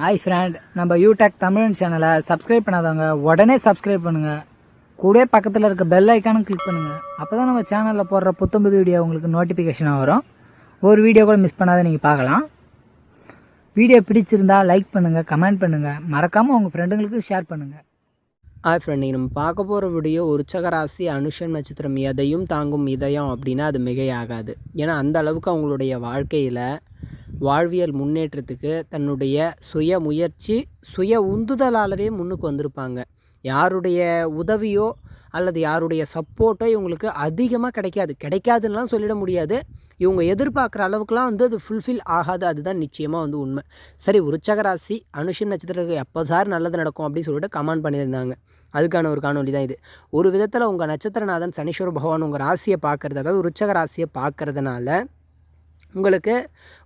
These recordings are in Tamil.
ஹாய் ஃப்ரெண்ட் நம்ம யூடெக் தமிழ் சேனலை சப்ஸ்கிரைப் பண்ணாதவங்க உடனே சப்ஸ்கிரைப் பண்ணுங்க. கூட பக்கத்தில் இருக்க பெல் ஐக்கானும் கிளிக் பண்ணுங்க. அப்பதான் நம்ம சேனலில் போடுற புத்தம்புது வீடியோ உங்களுக்கு நோட்டிஃபிகேஷனாக வரும். ஒரு வீடியோ கூட மிஸ் பண்ணாத நீங்கள் பார்க்கலாம். வீடியோ பிடிச்சிருந்தா லைக் பண்ணுங்கள் கமெண்ட் பண்ணுங்கள் மறக்காமல் உங்கள் ஃப்ரெண்டுங்களுக்கு ஷேர் பண்ணுங்கள் ஹாய் ஃப்ரெண்ட் நீங்கள் நம்ம பார்க்க போகிற வீடியோ உற்சக ராசி அனுஷன் நட்சத்திரம் எதையும் தாங்கும் இதயம் அப்படின்னா அது மிகையாகாது. ஏன்னா அந்த அளவுக்கு அவங்களுடைய வாழ்க்கையில் வாழ்வியல் முன்னேற்றத்துக்கு தன்னுடைய சுய முயற்சி சுய உந்துதலாலவே முன்னுக்கு வந்திருப்பாங்க. யாருடைய உதவியோ அல்லது யாருடைய சப்போர்ட்டோ இவங்களுக்கு அதிகமாக கிடைக்காது. கிடைக்காதுன்னெலாம் சொல்லிட முடியாது. இவங்க எதிர்பார்க்குற அளவுக்குலாம் வந்து அது ஃபுல்ஃபில் ஆகாது. அதுதான் நிச்சயமாக வந்து உண்மை. சரி உருச்சகராசி அனுஷன் நட்சத்திரத்துக்கு எப்போ சார் நல்லது நடக்கும் அப்படின்னு சொல்லிட்டு கமெண்ட் பண்ணியிருந்தாங்க. அதுக்கான ஒரு காணொலி தான் இது. ஒரு விதத்தில் உங்கள் நட்சத்திரநாதன் சனீஸ்வர பகவான் உங்கள் ராசியை பார்க்குறது அதாவது உற்சக ராசியை பார்க்குறதுனால உங்களுக்கு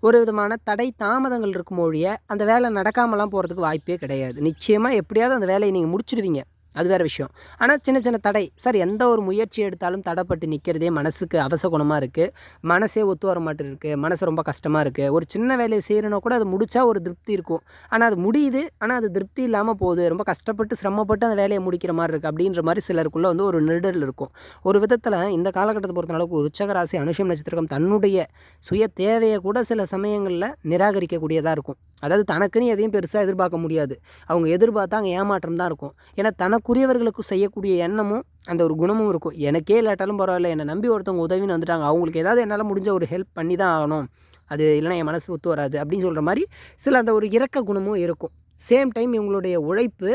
ஒரு விதமான தடை தாமதங்கள் இருக்கும் ஒழிய அந்த வேலை நடக்காமலாம் போகிறதுக்கு வாய்ப்பே கிடையாது. நிச்சயமாக எப்படியாவது அந்த வேலையை நீங்கள் முடிச்சிடுவீங்க அது வேறு விஷயம். ஆனால் சின்ன சின்ன தடை. சார் எந்த ஒரு முயற்சி எடுத்தாலும் தடைப்பட்டு நிற்கிறதே மனசுக்கு அவசகுணமாக இருக்குது மனசே ஒத்து வர மாட்டேருக்கு. மனசு ரொம்ப கஷ்டமாக இருக்குது ஒரு சின்ன வேலையை செய்யணுன்னா கூட அது முடித்தா ஒரு திருப்தி இருக்கும். ஆனால் அது முடியுது. ஆனால் அது திருப்தி இல்லாமல் போகுது. ரொம்ப கஷ்டப்பட்டு சிரமப்பட்டு அந்த வேலையை முடிக்கிற மாதிரி இருக்குது அப்படின்ற மாதிரி சிலருக்குள்ளே வந்து ஒரு நெருடல் இருக்கும். ஒரு விதத்தில் இந்த காலகட்டத்தை பொறுத்த அளவுக்கு உச்சகராசி அனுஷம் நட்சத்திரம் தன்னுடைய சுய தேவையை கூட சில சமயங்களில் நிராகரிக்கக்கூடியதாக இருக்கும். அதாவது தனக்குன்னு எதையும் பெருசாக எதிர்பார்க்க முடியாது. அவங்க எதிர்பார்த்தா அங்கே ஏமாற்றம் தான் இருக்கும். ஏன்னா தனக்குரியவர்களுக்கு செய்யக்கூடிய எண்ணமும் அந்த ஒரு குணமும் இருக்கும். எனக்கே இல்லாட்டாலும் பரவாயில்ல என்னை நம்பி ஒருத்தவங்க உதவின்னு வந்துட்டாங்க. அவங்களுக்கு ஏதாவது என்னால் முடிஞ்ச ஒரு ஹெல்ப் பண்ணி தான் ஆகணும். அது இல்லைன்னா என் மனசு ஒத்து வராது அப்படின்னு சொல்கிற மாதிரி சில அந்த ஒரு இறக்க குணமும் இருக்கும். சேம் டைம் இவங்களுடைய உழைப்பு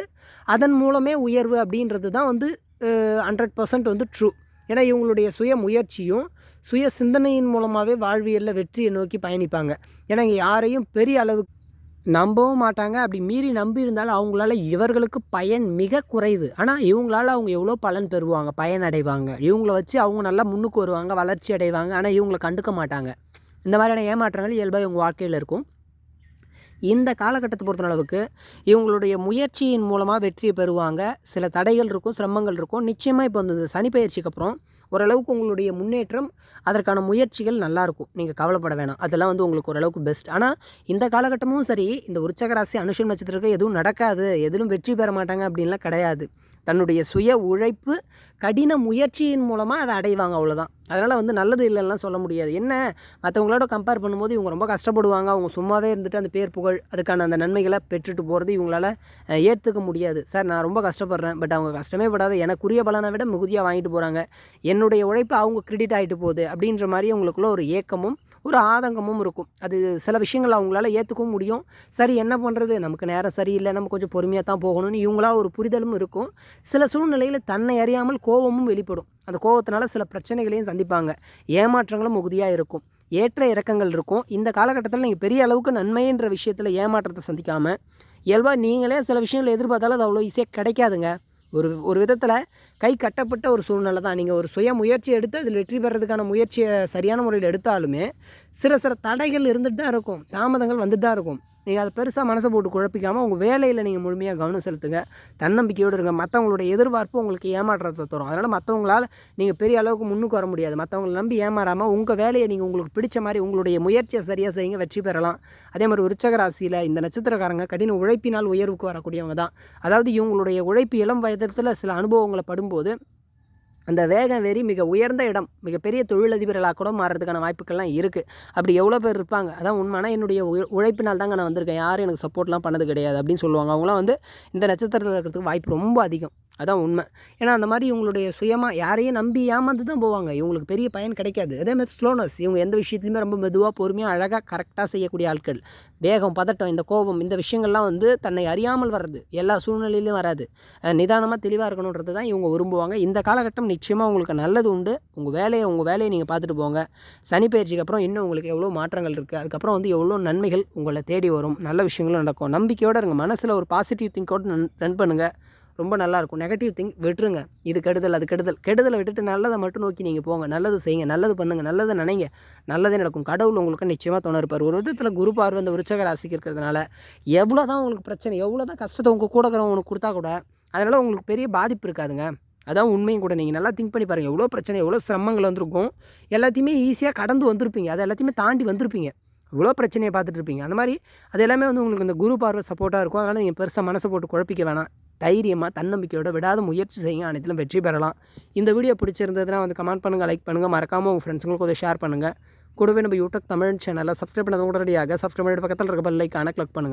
அதன் மூலமே உயர்வு அப்படின்றது தான் வந்து ஹண்ட்ரட் பர்சன்ட் வந்து ட்ரூ ஏன்னா இவங்களுடைய சுய முயற்சியும் சுய சிந்தனையின் மூலமாகவே வாழ்வியலில் வெற்றியை நோக்கி பயணிப்பாங்க. ஏன்னா இங்கே யாரையும் பெரிய அளவுக்கு நம்பவும் மாட்டாங்க. அப்படி மீறி நம்பி இருந்தாலும் அவங்களால இவர்களுக்கு பயன் மிக குறைவு. ஆனால் இவங்களால அவங்க எவ்வளோ பலன் பெறுவாங்க? பயன் அடைவாங்க இவங்கள வச்சு அவங்க நல்லா முன்னுக்கு வருவாங்க வளர்ச்சி அடைவாங்க. ஆனால் இவங்களை கண்டுக்க மாட்டாங்க. இந்த மாதிரியான ஏமாற்றங்கள் இயல்பாக இவங்க வாழ்க்கையில் இருக்கும். இந்த காலகட்டத்தை பொறுத்த அளவுக்கு இவங்களுடைய முயற்சியின் மூலமாக வெற்றியை பெறுவாங்க. சில தடைகள் இருக்கும் சிரமங்கள் இருக்கும். நிச்சயமாக இப்போ இந்த சனிப்பயிற்சிக்கு அப்புறம் ஓரளவுக்கு உங்களுடைய முன்னேற்றம் அதற்கான முயற்சிகள் நல்லாயிருக்கும் நீங்கள் கவலைப்பட வேணாம். அதெல்லாம் வந்து உங்களுக்கு ஓரளவுக்கு பெஸ்ட் ஆனால் இந்த காலகட்டமும் சரி இந்த உற்சகராசி அனுஷன் அனுஷம் நட்சத்திரத்துக்கு எதுவும் நடக்காது. எதிலும் வெற்றி பெற மாட்டாங்க அப்படின்லாம் கிடையாது. தன்னுடைய சுய உழைப்பு கடின முயற்சியின் மூலமாக அதை அடைவாங்க அவ்வளோதான் அதனால் வந்து நல்லது இல்லைன்னா சொல்ல முடியாது. என்ன? மற்றவங்களோட கம்பேர் பண்ணும்போது இவங்க ரொம்ப கஷ்டப்படுவாங்க. அவங்க சும்மாவே இருந்துட்டு அந்த பேர் புகழ் அதுக்கான அந்த நன்மைகளை பெற்றுட்டு போகிறது இவங்களால ஏற்றுக்க முடியாது. சார் நான் ரொம்ப கஷ்டப்படுறேன். பட் அவங்க கஷ்டமே படாத. எனக்குரிய பலனை விட மிகுதியாக வாங்கிட்டு போகிறாங்க என்னுடைய உழைப்பு அவங்க கிரெடிட் ஆகிட்டு போகுது அப்படின்ற மாதிரி அவங்களுக்குள்ள ஒரு ஏக்கமும் ஒரு ஆதங்கமும் இருக்கும். அது சில விஷயங்கள் அவங்களால ஏற்றுக்கவும் முடியும். சரி என்ன பண்ணுறது நமக்கு நேரம் சரியில்லை. நம்ம கொஞ்சம் பொறுமையாக தான் போகணும்னு இவங்களா ஒரு புரிதலும் இருக்கும். சில சூழ்நிலையில் தன்னை அறியாமல் கோபமும் வெளிப்படும். அந்த கோபத்தினால சில பிரச்சனைகளையும் சந்திப்பாங்க. ஏமாற்றங்களும் மிகுதியாக இருக்கும். ஏற்ற இறக்கங்கள் இருக்கும். இந்த காலகட்டத்தில் நீங்கள் பெரிய அளவுக்கு நன்மைன்ற விஷயத்தில் ஏமாற்றத்தை சந்திக்காமல் இயல்பாக நீங்களே சில விஷயங்களை எதிர்பார்த்தாலும் அது அவ்வளோ ஈஸியாக கிடைக்காதுங்க. ஒரு ஒரு விதத்தில் கை கட்டப்பட்ட ஒரு சூழ்நிலை தான். நீங்கள் ஒரு சுய முயற்சி எடுத்து அதில் வெற்றி பெறதுக்கான முயற்சியை சரியான முறையில் எடுத்தாலுமே சில சில தடைகள் இருந்துட்டு தான் இருக்கும். தாமதங்கள் வந்துட்டு தான் இருக்கும். நீங்கள் அதை பெருசாக மனசை போட்டு குழப்பிக்காமல் உங்கள் வேலையில் நீங்கள் முழுமையாக கவனம் செலுத்துங்க. தன்னம்பிக்கையோடு இருங்க. மற்றவங்களுடைய எதிர்பார்ப்பு உங்களுக்கு ஏமாற்றத்தை தரும். அதனால் மற்றவங்களால் நீங்கள் பெரிய அளவுக்கு முன்னுக்கு வர முடியாது. மற்றவங்களை நம்பி ஏமாறாமல் உங்கள் வேலையை நீங்கள் உங்களுக்கு பிடிச்ச மாதிரி உங்களுடைய முயற்சியை சரியாக செய்யுங்க. வெற்றி பெறலாம். அதே மாதிரி உற்சக ராசியில் இந்த நட்சத்திரக்காரங்க கடின உழைப்பினால் உயர்வுக்கு வரக்கூடியவங்க தான். அதாவது இவங்களுடைய உழைப்பு இளம் வயதத்தில் சில அனுபவங்களை படும்போது அந்த வேகம் வெறி மிக உயர்ந்த இடம் மிகப்பெரிய தொழிலதிபர்களாக கூட மாறுறதுக்கான வாய்ப்புகள்லாம் இருக்குது அப்படி எவ்வளோ பேர் இருப்பாங்க? அதான் உண்மைனா என்னுடைய உய- உழைப்பினால் தாங்க நான் வந்திருக்கேன். யாரும் எனக்கு சப்போர்ட்லாம் பண்ணது கிடையாது அப்படின்னு சொல்லுவாங்க. அவங்களாம் வந்து இந்த நட்சத்திரத்தில் இருக்கிறதுக்கு வாய்ப்பு ரொம்ப அதிகம். அதான் உண்மை. ஏன்னா அந்த மாதிரி இவங்களுடைய சுயமாக யாரையும் நம்பி ஏமாந்து தான் போவாங்க. இவங்களுக்கு பெரிய பயன் கிடைக்காது. அதே மாதிரி ஸ்லோனஸ் இவங்க எந்த விஷயத்துலையுமே ரொம்ப மெதுவாக பொறுமையாக அழகாக கரெக்டாக செய்யக்கூடிய ஆட்கள். வேகம் பதட்டம் இந்த கோபம் இந்த விஷயங்கள்லாம் வந்து தன்னை அறியாமல் வர்றது எல்லா சூழ்நிலையிலும் வராது. நிதானமாக தெளிவாக இருக்கணுன்றது தான் இவங்க விரும்புவாங்க. இந்த காலகட்டம் நிச்சயமாக உங்களுக்கு நல்லது உண்டு. உங்கள் வேலையை உங்கள் வேலையை நீங்கள் பார்த்துட்டு போங்க. சனி பயிற்சிக்கு அப்புறம் இன்னும் உங்களுக்கு எவ்வளோ மாற்றங்கள் இருக்குது அதுக்கப்புறம் வந்து எவ்வளோ நன்மைகள் உங்களை தேடி வரும். நல்ல விஷயங்களும் நடக்கும். நம்பிக்கையோடு இருங்க. மனசில் ஒரு பாசிட்டிவ் திங்கோடு ரன் பண்ணுங்கள் ரொம்ப நல்லாயிருக்கும். நெகட்டிவ் திங்க் விட்டுருங்க. இது கெடுதல் அது கெடுதல். கெடுதலை விட்டுட்டு நல்லதை மட்டும் நோக்கி நீங்கள் போங்க. நல்லது செய்யுங்க. நல்லது பண்ணுங்கள் நல்லதை நினைங்க. நல்லதே நடக்கும். கடவுள் உங்களுக்கு நிச்சயமாக துணை இருப்பார். ஒரு விதத்தில் குரு பார்வை அந்த விருச்சக ராசிக்கு இருக்கிறதுனால எவ்வளோ தான் உங்களுக்கு பிரச்சனை எவ்வளோ தான் கஷ்டத்தை உங்கள் கூட இருக்கிறவங்க கொடுத்தா கூட அதனால் உங்களுக்கு பெரிய பாதிப்பு இருக்காதுங்க. அதான் உண்மையும் கூட. நீங்கள் நல்லா திங்க் பண்ணி பாருங்கள் எவ்வளோ பிரச்சனை எவ்வளோ சிரமங்கள் வந்திருக்கும். எல்லாத்தையுமே ஈஸியாக கடந்து வந்திருப்பீங்க. அதை எல்லாத்தையுமே தாண்டி வந்திருப்பீங்க. இவ்வளோ பிரச்சனையை பார்த்துட்டு இருப்பீங்க. அந்த மாதிரி அது எல்லாமே வந்து உங்களுக்கு இந்த குரு பார்வை சப்போர்ட்டாக இருக்கும். அதனால் நீங்கள் பெருசாக மனசை போட்டு குழப்பிக்க வேணாம். தைரியமாக தன்னம்பிக்கையோட விடாத முயற்சி செய்யுங்க. அனைத்திலும் வெற்றி பெறலாம். இந்த வீடியோ பிடிச்சிருந்ததுன்னா வந்து கமெண்ட் பண்ணுங்கள் லைக் பண்ணுங்கள் மறக்காமல் உங்கள் ஃப்ரெண்ட்ஸுங்களுக்கு அதை ஷேர் பண்ணுங்கள் கூடவே நம்ம யூடியூப் தமிழ் சேனலில் சப்ஸ்கிரைப் பண்ணது உடனடியாக சப்ஸ்கிரைப் பண்ணிட்டு பக்கத்தில் இருக்க பெல் லைக்கான கிளிக் பண்ணுங்கள்